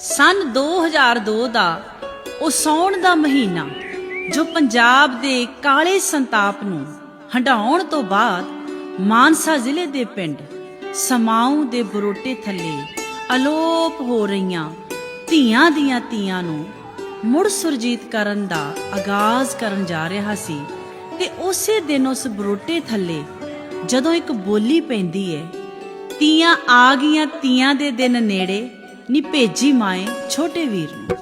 ਸਨ 2002 ਦਾ ਉਹ ਸੌਣ ਦਾ ਮਹੀਨਾ, ਜੋ ਪੰਜਾਬ ਦੇ ਕਾਲੇ ਸੰਤਾਪ ਨੂੰ ਹੰਡਾਉਣ ਤੋਂ ਬਾਅਦ ਮਾਨਸਾ ਜ਼ਿਲ੍ਹੇ ਦੇ ਪਿੰਡ ਸਮਾਉ ਦੇ ਬਰੋਟੇ ਥੱਲੇ ਅਲੋਪ ਹੋ ਰਹੀਆਂ ਧੀਆਂ ਦੀਆਂ ਧੀਆਂ ਨੂੰ ਮੁੜ ਸੁਰਜੀਤ ਕਰਨ ਦਾ ਆਗਾਜ਼ ਕਰਨ ਜਾ ਰਿਹਾ ਸੀ ਤੇ ਉਸੇ ਦਿਨ ਉਸ ਬਰੋਟੇ ਥੱਲੇ ਜਦੋਂ ਇੱਕ ਬੋਲੀ ਪੈਂਦੀ ਏ, ਤੀਆਂ ਆ ਗਈਆਂ ਤੀਆਂ ਦੇ ਦਿਨ ਨੇੜੇ ਨੀ ਭੇਜੀ ਮਾਏ ਛੋਟੇ ਵੀਰ ਨੂੰ।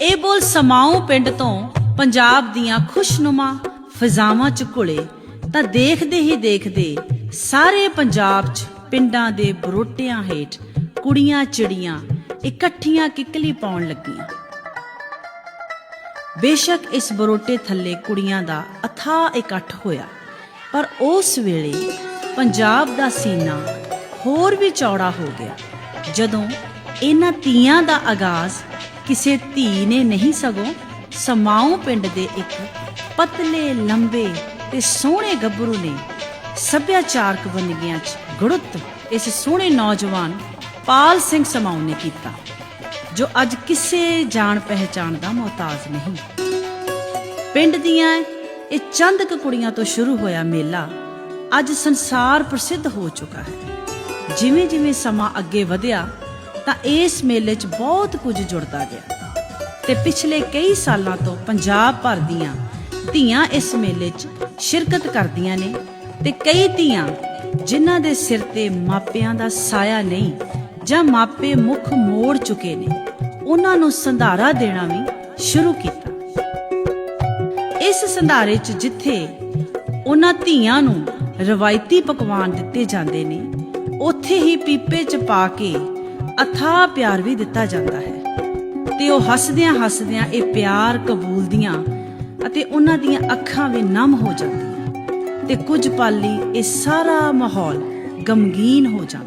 ਇਹ ਬੋਲ ਸਮਾਉ ਪਿੰਡ ਤੋਂ ਪੰਜਾਬ ਦੀਆਂ ਖੁਸ਼ਨੁਮਾ ਫਿਜ਼ਾਵਾਂ ਚ ਘੁਲੇ, ਤਾਂ ਦੇਖਦੇ ਹੀ ਦੇਖਦੇ ਸਾਰੇ ਪੰਜਾਬ ਚ ਪਿੰਡਾਂ ਦੇ ਬਰੋਟਿਆਂ ਹੇਠ ਕੁੜੀਆਂ ਚਿੜੀਆਂ ਇਕੱਠੀਆਂ ਕਿੱਕਲੀ ਪਾਉਣ ਲੱਗੀਆਂ। ਬੇਸ਼ੱਕ ਇਸ ਬਰੋਟੇ ਥੱਲੇ ਕੁੜੀਆਂ ਦਾ ਅਥਾ ਇਕੱਠ ਹੋਇਆ, ਪਰ ਉਸ ਵੇਲੇ ਪੰਜਾਬ ਦਾ ਸੀਨਾ ਹੋਰ ਵੀ ਚੌੜਾ ਹੋ ਗਿਆ, ਜਦੋਂ ਇਹਨਾਂ ਤੀਆਂ ਦਾ ਆਗਾਜ਼ ਕਿਸੇ ਧੀ ਨੇ ਨਹੀਂ ਸਗੋਂ ਸਮਾਉ ਪਿੰਡ ਦੇ ਇੱਕ ਪਤਲੇ, ਲੰਬੇ ਤੇ ਸੋਹਣੇ ਗੱਭਰੂ ਨੇ ਸੱਭਿਆਚਾਰਕ ਵੰਨਗੀਆਂ 'ਚ ਗੁੜਤ ਇਸ ਸੋਹਣੇ ਨੌਜਵਾਨ ਪਾਲ ਸਿੰਘ ਸਮਾਉ ਨੇ ਕੀਤਾ, ਜੋ ਅੱਜ ਕਿਸੇ ਜਾਣ ਪਹਿਚਾਣ ਦਾ ਮੁਹਤਾਜ ਨਹੀਂ। ਪਿੰਡ ਦੀਆਂ ਇਹ ਚੰਦ ਕੁ ਕੁੜੀਆਂ ਤੋਂ ਸ਼ੁਰੂ ਹੋਇਆ ਮੇਲਾ ਅੱਜ ਸੰਸਾਰ ਪ੍ਰਸਿੱਧ ਹੋ ਚੁੱਕਾ ਹੈ। ਜਿਵੇਂ ਜਿਵੇਂ ਸਮਾਂ ਅੱਗੇ ਵਧਿਆ ਤਾਂ ਇਸ ਮੇਲੇ 'ਚ ਬਹੁਤ ਕੁਝ ਜੁੜਦਾ ਗਿਆ। ਤੇ ਪਿਛਲੇ ਕਈ ਸਾਲਾਂ ਤੋਂ ਪੰਜਾਬ ਭਰ ਦੀਆਂ ਧੀਆਂ ਇਸ ਮੇਲੇ 'ਚ ਸ਼ਿਰਕਤ ਕਰਦੀਆਂ ਨੇ ਤੇ ਕਈ ਧੀਆਂ ਜਿਨ੍ਹਾਂ ਦੇ ਸਿਰ ਤੇ ਮਾਪਿਆਂ ਦਾ ਸਾਇਆ ਨਹੀਂ ਜਾਂ ਮਾਪੇ ਮੁਖ ਮੋੜ ਚੁੱਕੇ ਨੇ, ਉਹਨਾਂ ਨੂੰ ਸੰਧਾਰਾ ਦੇਣਾ ਵੀ ਸ਼ੁਰੂ ਕੀਤਾ। ਇਸ ਸੰਧਾਰੇ 'ਚ ਜਿੱਥੇ ਉਹਨਾਂ ਧੀਆਂ ਨੂੰ ਰਵਾਇਤੀ ਪਕਵਾਨ ਦਿੱਤੇ ਜਾਂਦੇ ਨੇ, ਉੱਥੇ ਹੀ ਪੀਪੇ 'ਚ ਪਾ ਕੇ ਅਥਾਹ ਪਿਆਰ ਵੀ ਦਿੱਤਾ ਜਾਂਦਾ ਹੈ। ਤੇ ਉਹ ਹੱਸਦਿਆਂ ਹੱਸਦਿਆਂ ਇਹ ਪਿਆਰ ਕਬੂਲਦੀਆਂ ਅਤੇ ਉਹਨਾਂ ਦੀਆਂ ਅੱਖਾਂ ਵੀ ਨਮ ਹੋ ਜਾਂਦੀਆਂ। ਤੇ ਕੁਝ ਪਲ ਇਹ ਸਾਰਾ ਮਾਹੌਲ ਗਮਗੀਨ ਹੋ ਜਾਂਦਾ।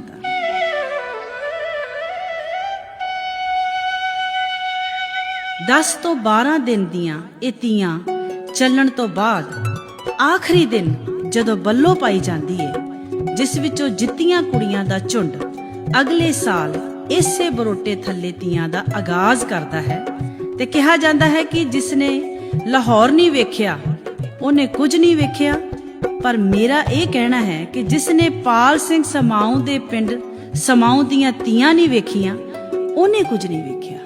10 ਤੋਂ 12 ਦਿਨ ਦੀਆਂ ਇਹ ਤੀਆਂ ਚੱਲਣ ਤੋਂ ਬਾਅਦ ਆਖਰੀ ਦਿਨ ਜਦੋਂ ਬੱਲੋ ਪਾਈ ਜਾਂਦੀ ਏ, ਜਿਸ ਵਿੱਚੋਂ ਜਿੱਤੀਆਂ ਕੁੜੀਆਂ ਦਾ ਝੁੰਡ ਅਗਲੇ ਸਾਲ ਇਸੇ ਬਰੋਟੇ ਥੱਲੇ ਤੀਆਂ ਦਾ ਆਗਾਜ਼ ਕਰਦਾ ਹੈ ਤੇ ਕਿਹਾ ਜਾਂਦਾ ਹੈ ਕਿ ਜਿਸ ਨੇ ਲਾਹੌਰ ਨਹੀਂ ਵੇਖਿਆ, ਉਹਨੇ ਕੁਝ ਨਹੀਂ ਵੇਖਿਆ। ਪਰ ਮੇਰਾ ਇਹ ਕਹਿਣਾ ਹੈ ਕਿ ਜਿਸ ਨੇ ਪਾਲ ਸਿੰਘ ਸਮਾਉ ਦੇ ਪਿੰਡ ਸਮਾਉ ਦੀਆਂ ਤੀਆਂ ਨਹੀਂ ਵੇਖੀਆਂ, ਉਹਨੇ ਕੁਝ ਨਹੀਂ ਵੇਖਿਆ।